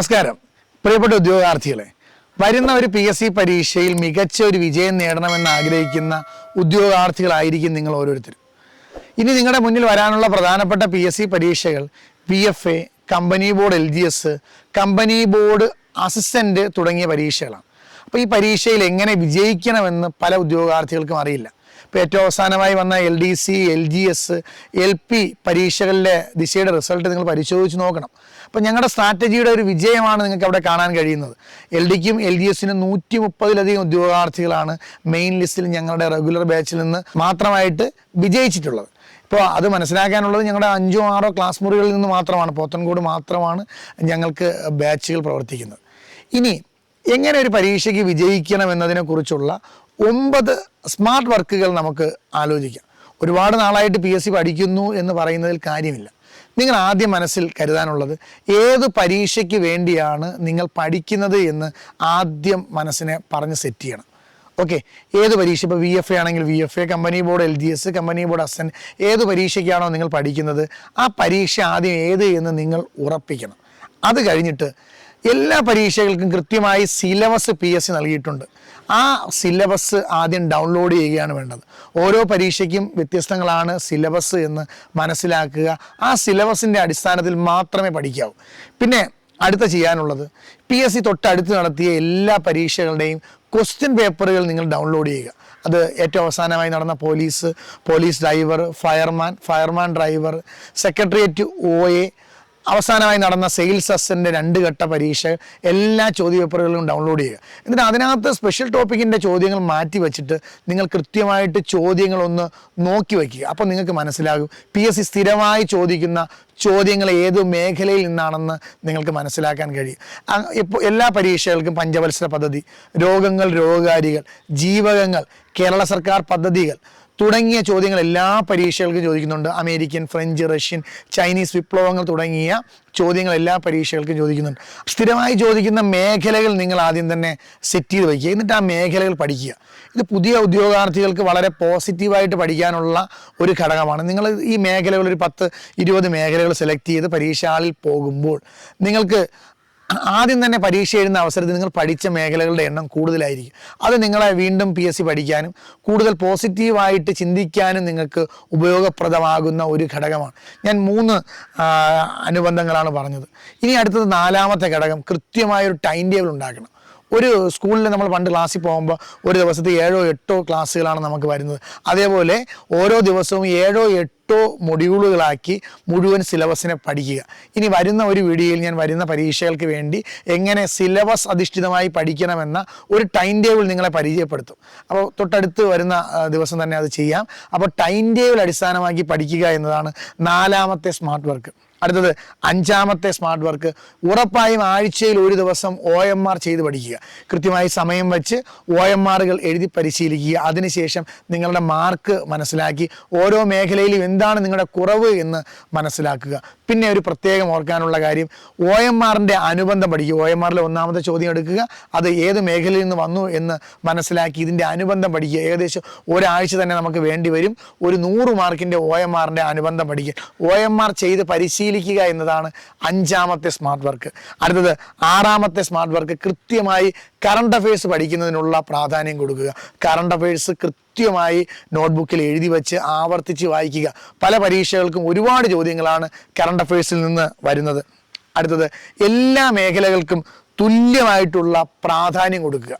നമസ്കാരം. പ്രിയപ്പെട്ട ഉദ്യോഗാർത്ഥികളെ വരുന്ന ഒരു പി എസ് സി പരീക്ഷയിൽ മികച്ച ഒരു വിജയം നേടണമെന്ന് ആഗ്രഹിക്കുന്ന ഉദ്യോഗാർത്ഥികളായിരിക്കും നിങ്ങൾ ഓരോരുത്തരും. ഇനി നിങ്ങളുടെ മുന്നിൽ വരാനുള്ള പ്രധാനപ്പെട്ട പി എസ് സി പരീക്ഷകൾ P F A company board L G S company board assistant തുടങ്ങിയ പരീക്ഷകളാണ്. അപ്പോൾ ഈ പരീക്ഷയിൽ എങ്ങനെ വിജയിക്കണമെന്ന് പല ഉദ്യോഗാർത്ഥികൾക്കും അറിയില്ല. ഇപ്പോൾ ഏറ്റവും അവസാനമായി വന്ന L D C L G S L P പരീക്ഷകളിലെ ദിശയുടെ റിസൾട്ട് നിങ്ങൾ പരിശോധിച്ച് നോക്കണം. അപ്പോൾ ഞങ്ങളുടെ സ്ട്രാറ്റജിയുടെ ഒരു വിജയമാണ് നിങ്ങൾക്ക് അവിടെ കാണാൻ കഴിയുന്നത്. എൽ ഡിക്കും എൽ ഡി എസിനും നൂറ്റി മുപ്പതിലധികം ഉദ്യോഗാർത്ഥികളാണ് മെയിൻ ലിസ്റ്റിൽ ഞങ്ങളുടെ റെഗുലർ ബാച്ചിൽ നിന്ന് മാത്രമായിട്ട് വിജയിച്ചിട്ടുള്ളത്. ഇപ്പോൾ അത് മനസ്സിലാക്കാനുള്ളത് ഞങ്ങളുടെ അഞ്ചോ ആറോ ക്ലാസ് മുറികളിൽ നിന്ന് മാത്രമാണ്. പോത്തൻകോട് മാത്രമാണ് ഞങ്ങൾക്ക് ബാച്ചുകൾ പ്രവർത്തിക്കുന്നത്. ഇനി എങ്ങനെ ഒരു പരീക്ഷയ്ക്ക് വിജയിക്കണം എന്നതിനെക്കുറിച്ചുള്ള ഒമ്പത് സ്മാർട്ട് വർക്കുകൾ നമുക്ക് ആലോചിക്കാം. ഒരുപാട് നാളായിട്ട് പി എസ് സി പഠിക്കുന്നു എന്ന് പറയുന്നതിൽ കാര്യമില്ല. നിങ്ങൾ ആദ്യം മനസ്സിൽ കരുതാനുള്ളത് ഏത് പരീക്ഷയ്ക്ക് വേണ്ടിയാണ് നിങ്ങൾ പഠിക്കുന്നത് എന്ന് ആദ്യം മനസ്സിനെ പറഞ്ഞ് സെറ്റ് ചെയ്യണം. ഓക്കെ ഏത് പരീക്ഷ? ഇപ്പോൾ വി എഫ് എ ആണെങ്കിൽ V F A company board L G S company board assistant ഏത് പരീക്ഷയ്ക്കാണോ നിങ്ങൾ പഠിക്കുന്നത് ആ പരീക്ഷ ആദ്യം ഏത് എന്ന് നിങ്ങൾ ഉറപ്പിക്കണം. അത് കഴിഞ്ഞിട്ട് എല്ലാ പരീക്ഷകൾക്കും കൃത്യമായി സിലബസ് പി എസ് സി നൽകിയിട്ടുണ്ട്. ആ സിലബസ് ആദ്യം ഡൗൺലോഡ് ചെയ്യുകയാണ് വേണ്ടത്. ഓരോ പരീക്ഷയ്ക്കും വ്യത്യസ്തങ്ങളാണ് സിലബസ് എന്ന് മനസ്സിലാക്കുക. ആ സിലബസിന്റെ അടിസ്ഥാനത്തിൽ മാത്രമേ പഠിക്കാവൂ. പിന്നെ അടുത്ത ചെയ്യാനുള്ളത് പി എസ് സി തൊട്ടടുത്ത് നടത്തിയ എല്ലാ പരീക്ഷകളുടെയും ക്വസ്റ്റ്യൻ പേപ്പറുകൾ നിങ്ങൾ ഡൗൺലോഡ് ചെയ്യുക. അത് ഏറ്റവും അവസാനമായി നടന്ന police police driver fireman fireman driver secretariat O A അവസാനമായി നടന്ന സെയിൽസ് അസിന്റെ രണ്ട് ഘട്ട പരീക്ഷ എല്ലാ ചോദ്യപേപ്പറുകളും ഡൗൺലോഡ് ചെയ്യുക. എന്നിട്ട് അതിനകത്ത് സ്പെഷ്യൽ ടോപ്പിക്കിന്റെ ചോദ്യങ്ങൾ മാറ്റി വെച്ചിട്ട് നിങ്ങൾ കൃത്യമായിട്ട് ചോദ്യങ്ങളൊന്ന് നോക്കി വയ്ക്കുക അപ്പോൾ നിങ്ങൾക്ക് മനസ്സിലാകും. പി എസ് സി സ്ഥിരമായി ചോദിക്കുന്ന ചോദ്യങ്ങൾ ഏത് മേഖലയിൽ നിന്നാണെന്ന് നിങ്ങൾക്ക് മനസ്സിലാക്കാൻ കഴിയും. ഇപ്പോൾ എല്ലാ പരീക്ഷകൾക്കും പഞ്ചവത്സര പദ്ധതി. രോഗങ്ങൾ രോഗകാരികൾ ജീവകങ്ങൾ കേരള സർക്കാർ പദ്ധതികൾ തുടങ്ങിയ ചോദ്യങ്ങൾ എല്ലാ പരീക്ഷകൾക്കും ചോദിക്കുന്നുണ്ട്. അമേരിക്കൻ ഫ്രഞ്ച് റഷ്യൻ ചൈനീസ് വിപ്ലവങ്ങൾ തുടങ്ങിയ ചോദ്യങ്ങൾ എല്ലാ പരീക്ഷകൾക്കും ചോദിക്കുന്നുണ്ട്. സ്ഥിരമായി ചോദിക്കുന്ന മേഖലകൾ നിങ്ങൾ ആദ്യം തന്നെ സെറ്റ് ചെയ്ത് വയ്ക്കുക. എന്നിട്ട് ആ മേഖലകൾ പഠിക്കുക. ഇത് പുതിയ ഉദ്യോഗാർത്ഥികൾക്ക് വളരെ പോസിറ്റീവായിട്ട് പഠിക്കാനുള്ള ഒരു ഘടകമാണ്. നിങ്ങൾ ഈ മേഖലകൾ ഒരു പത്ത് ഇരുപത് മേഖലകൾ സെലക്ട് ചെയ്ത് പരീക്ഷ ഹാളിൽ പോകുമ്പോൾ നിങ്ങൾക്ക് ആദ്യം തന്നെ പരീക്ഷ എഴുതുന്ന അവസരത്തിൽ നിങ്ങൾ പഠിച്ച മേഖലകളുടെ എണ്ണം കൂടുതലായിരിക്കും. അത് നിങ്ങളെ വീണ്ടും പി എസ് സി പഠിക്കാനും കൂടുതൽ പോസിറ്റീവായിട്ട് ചിന്തിക്കാനും നിങ്ങൾക്ക് ഉപയോഗപ്രദമാകുന്ന ഒരു ഘടകമാണ്. ഞാൻ മൂന്ന് അനുബന്ധങ്ങളാണ് പറഞ്ഞത്. ഇനി അടുത്തത് നാലാമത്തെ ഘടകം കൃത്യമായൊരു ടൈം ടേബിൾ ഉണ്ടാക്കണം. ഒരു സ്കൂളിൽ നമ്മൾ പണ്ട് ക്ലാസ്സിൽ പോകുമ്പോൾ ഒരു ദിവസത്തെ ഏഴോ എട്ടോ ക്ലാസ്സുകളാണ് നമുക്ക് വരുന്നത്. അതേപോലെ ഓരോ ദിവസവും ഏഴോ എട്ടോ മൊഡ്യൂളുകളാക്കി മുഴുവൻ സിലബസിനെ പഠിക്കുക. ഇനി വരുന്ന ഒരു വീഡിയോയിൽ ഞാൻ വരുന്ന പരീക്ഷകൾക്ക് വേണ്ടി എങ്ങനെ സിലബസ് അധിഷ്ഠിതമായി പഠിക്കണമെന്ന ഒരു ടൈം ടേബിൾ നിങ്ങളെ പരിചയപ്പെടുത്തും. അപ്പോൾ തൊട്ടടുത്ത് വരുന്ന ദിവസം തന്നെ അത് ചെയ്യാം. അപ്പോൾ ടൈം ടേബിൾ അടിസ്ഥാനമാക്കി പഠിക്കുക എന്നതാണ് നാലാമത്തെ സ്മാർട്ട് വർക്ക്. അടുത്തത് അഞ്ചാമത്തെ സ്മാർട്ട് വർക്ക്. ഉറപ്പായും ആഴ്ചയിൽ ഒരു ദിവസം ഒ എം ആർ ചെയ്ത് പഠിക്കുക. കൃത്യമായി സമയം വെച്ച് ഒ എം ആറുകൾ എഴുതി പരിശീലിക്കുക. അതിനുശേഷം നിങ്ങളുടെ മാർക്ക് മനസ്സിലാക്കി ഓരോ മേഖലയിലും എന്താണ് നിങ്ങളുടെ കുറവ് എന്ന് മനസ്സിലാക്കുക. പിന്നെ ഒരു പ്രത്യേകം ഓർക്കാനുള്ള കാര്യം ഒ എം ആറിന്റെ അനുബന്ധം പഠിക്കുക. ഒ എം ആറിലെ ഒന്നാമത്തെ ചോദ്യം എടുക്കുക. അത് ഏത് മേഖലയിൽ നിന്ന് വന്നു എന്ന് മനസ്സിലാക്കി ഇതിന്റെ അനുബന്ധം പഠിക്കുക. ഏകദേശം ഒരാഴ്ച തന്നെ നമുക്ക് വേണ്ടി വരും. ഒരു നൂറ് മാർക്കിന്റെ ഒ എം ആറിന്റെ അനുബന്ധം പഠിക്കുക. ഒ എം ആർ ചെയ്ത് പരിശീലിക്കുക എന്നതാണ് അഞ്ചാമത്തെ സ്മാർട്ട് വർക്ക്. അടുത്തത് ആറാമത്തെ സ്മാർട്ട് വർക്ക് കൃത്യമായി കറണ്ട് അഫയേഴ്സ് പഠിക്കുന്നതിനുള്ള പ്രാധാന്യം കൊടുക്കുക. കറണ്ട് അഫയേഴ്സ് കൃത്യമായി നോട്ട്ബുക്കിൽ എഴുതി വെച്ച് ആവർത്തിച്ച് വായിക്കുക. പല പരീക്ഷകൾക്കും ഒരുപാട് ചോദ്യങ്ങളാണ് കറണ്ട് അഫയേഴ്സിൽ നിന്ന് വരുന്നത്. അടുത്തത് എല്ലാ മേഖലകൾക്കും തുല്യമായിട്ടുള്ള പ്രാധാന്യം കൊടുക്കുക.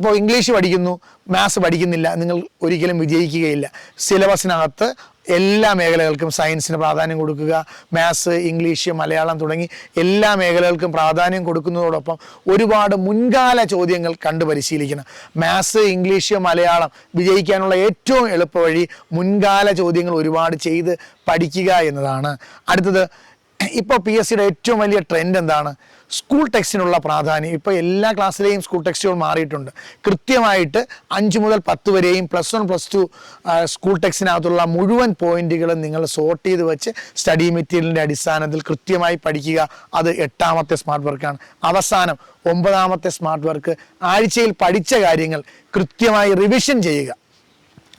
ഇപ്പോൾ ഇംഗ്ലീഷ് പഠിക്കുന്നു മാത്സ് പഠിക്കുന്നില്ല നിങ്ങൾ ഒരിക്കലും വിജയിക്കുകയില്ല. സിലബസിനകത്ത് എല്ലാ മേഖലകൾക്കും സയൻസിന് പ്രാധാന്യം കൊടുക്കുക മാത്സ് ഇംഗ്ലീഷ് മലയാളം തുടങ്ങി എല്ലാ മേഖലകൾക്കും പ്രാധാന്യം കൊടുക്കുന്നതോടൊപ്പം ഒരുപാട് മുൻകാല ചോദ്യങ്ങൾ കണ്ടു പരിശീലിക്കണം. മാത്സ് ഇംഗ്ലീഷ് മലയാളം വിജയിക്കാനുള്ള ഏറ്റവും എളുപ്പവഴി മുൻകാല ചോദ്യങ്ങൾ ഒരുപാട് ചെയ്ത് പഠിക്കുക എന്നതാണ്. അടുത്തത് ഇപ്പോൾ പി എസ് സിയുടെ ഏറ്റവും വലിയ ട്രെൻഡ് എന്താണ്? സ്കൂൾ ടെക്സ്റ്റിനുള്ള പ്രാധാന്യം. ഇപ്പോൾ എല്ലാ ക്ലാസ്സിലെയും സ്കൂൾ ടെക്സ്റ്റുകൾ മാറിയിട്ടുണ്ട്. കൃത്യമായിട്ട് അഞ്ച് മുതൽ പത്ത് വരെയും plus one plus two school ടെക്സ്റ്റിനകത്തുള്ള മുഴുവൻ പോയിന്റുകളും നിങ്ങൾ സോർട്ട് ചെയ്ത് വെച്ച് സ്റ്റഡി മെറ്റീരിയലിന്റെ അടിസ്ഥാനത്തിൽ കൃത്യമായി പഠിക്കുക. അത് എട്ടാമത്തെ സ്മാർട്ട് വർക്കാണ് അവസാനം ഒമ്പതാമത്തെ സ്മാർട്ട് വർക്ക് ആഴ്ചയിൽ പഠിച്ച കാര്യങ്ങൾ കൃത്യമായി റിവിഷൻ ചെയ്യുക.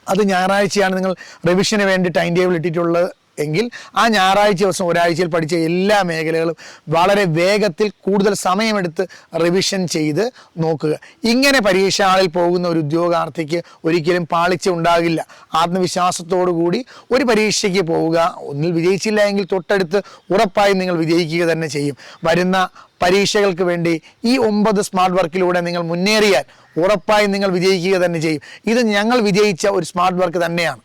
അത് ഞായറാഴ്ചയാണ് നിങ്ങൾ റിവിഷന് വേണ്ടി ടൈം ടേബിൾ ഇട്ടിട്ടുള്ളത്. എങ്കിൽ ആ ഞായറാഴ്ച ദിവസം ഒരാഴ്ചയിൽ പഠിച്ച എല്ലാ മേഖലകളും വളരെ വേഗത്തിൽ കൂടുതൽ സമയമെടുത്ത് റിവിഷൻ ചെയ്ത് നോക്കുക. ഇങ്ങനെ പരീക്ഷ ഹാളിൽ പോകുന്ന ഒരു ഉദ്യോഗാർത്ഥിക്ക് ഒരിക്കലും പാളിച്ച ഉണ്ടാകില്ല. ആത്മവിശ്വാസത്തോടു കൂടി ഒരു പരീക്ഷയ്ക്ക് പോവുക. ഒന്നിൽ വിജയിച്ചില്ല എങ്കിൽ തൊട്ടടുത്ത് ഉറപ്പായും നിങ്ങൾ വിജയിക്കുക തന്നെ ചെയ്യും. വരുന്ന പരീക്ഷകൾക്ക് വേണ്ടി ഈ ഒമ്പത് സ്മാർട്ട് വർക്കിലൂടെ നിങ്ങൾ മുന്നേറിയാൽ ഉറപ്പായും നിങ്ങൾ വിജയിക്കുക തന്നെ ചെയ്യും. ഇത് ഞങ്ങൾ വിജയിച്ച ഒരു സ്മാർട്ട് വർക്ക് തന്നെയാണ്.